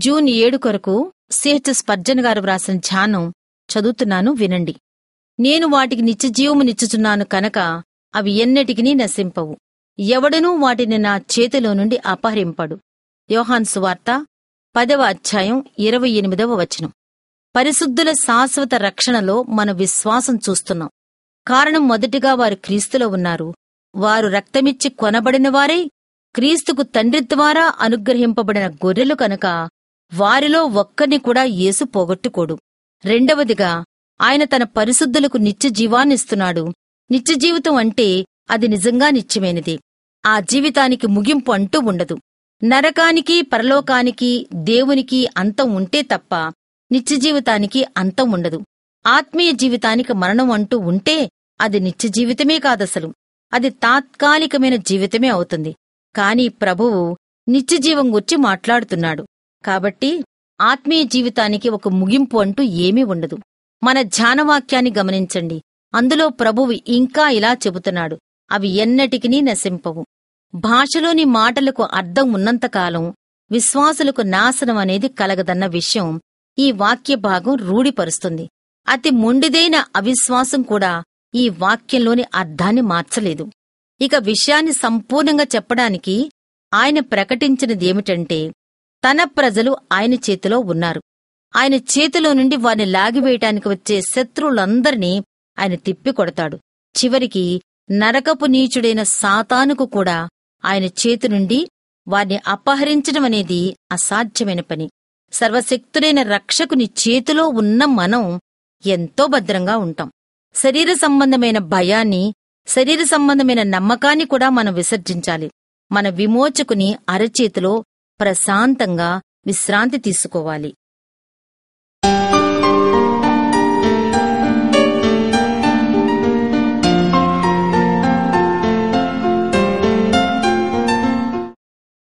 June ఏడు కొరకు CHS పర్జన్ గారు వ్రాసిన ధ్యానం చదువుతున్నాను వినండి. నేను వాటికి నిత్యజీవము నిచ్చుచున్నాను కనుక అవి ఎన్నటికినీ నశింపవు. ఎవడనూ వాటిని నా చేతిలో నుండి అపహరింపడు. యోహాన్ సువార్త పదవ అధ్యాయం ఇరవై ఎనిమిదవ వచనం. పరిశుద్ధుల శాశ్వత రక్షణలో మన విశ్వాసం చూస్తున్నాం. కారణం మొదటిగా వారు క్రీస్తులో ఉన్నారు. వారు రక్తమిచ్చి కొనబడినవారే క్రీస్తుకు తండ్రి ద్వారా అనుగ్రహింపబడిన గొర్రెలు కనుక వారిలో ఒక్కరిని కూడా యేసు పోగొట్టుకోడు. రెండవదిగా ఆయన తన పరిశుద్ధులకు నిత్య జీవాన్నిస్తున్నాడు. నిత్య జీవితం అంటే అది నిజంగా నిత్యమైనది. ఆ జీవితానికి ముగింపు అంటూ ఉండదు. నరకానికి పరలోకానికి దేవునికి అంతం ఉంటే తప్ప నిత్య జీవితానికి అంతం ఉండదు. ఆత్మీయ జీవితానికి మరణం అంటూ ఉంటే అది నిత్య జీవితమే కాదసలు. అది తాత్కాలికమైన జీవితమే అవుతుంది. కాని ప్రభువు నిత్యజీవం గుర్చి గురించి మాట్లాడుతున్నాడు. కాబట్టి ఆత్మీయ జీవితానికి ఒక ముగింపు అంటూ ఏమీ ఉండదు. మన ధ్యానవాక్యాన్ని గమనించండి. అందులో ప్రభువు ఇంకా ఇలా చెబుతున్నాడు. అవి ఎన్నటికినీ నశింపవు. భాషలోని మాటలకు అర్థం ఉన్నంతకాలం విశ్వాసులకు నాశనం అనేది కలగదన్న విషయం ఈ వాక్య భాగం రూఢిపరుస్తుంది. అతి మొండిదైన అవిశ్వాసం కూడా ఈ వాక్యంలోని అర్థాన్ని మార్చలేదు. ఇక విషయాన్ని సంపూర్ణంగా చెప్పడానికి ఆయన ప్రకటించినదేమిటంటే తన ప్రజలు ఆయన చేతిలో ఉన్నారు. ఆయన చేతిలో నుండి వారిని లాగివేయటానికి వచ్చే శత్రువులందరినీ ఆయన తిప్పికొడతాడు. చివరికి నరకపు నీచుడైన సాతానుకు కూడా ఆయన చేతి నుండి వారిని అపహరించడం అనేది అసాధ్యమైన పని. సర్వశక్తుడైన రక్షకుని చేతిలో ఉన్న మనం ఎంతో భద్రంగా ఉంటాం. శరీర సంబంధమైన భయాన్ని శరీర సంబంధమైన నమ్మకాన్ని కూడా మనం విసర్జించాలి. మన విమోచకుని అరచేతిలో ప్రశాంతంగా విశ్రాంతి తీసుకోవాలి.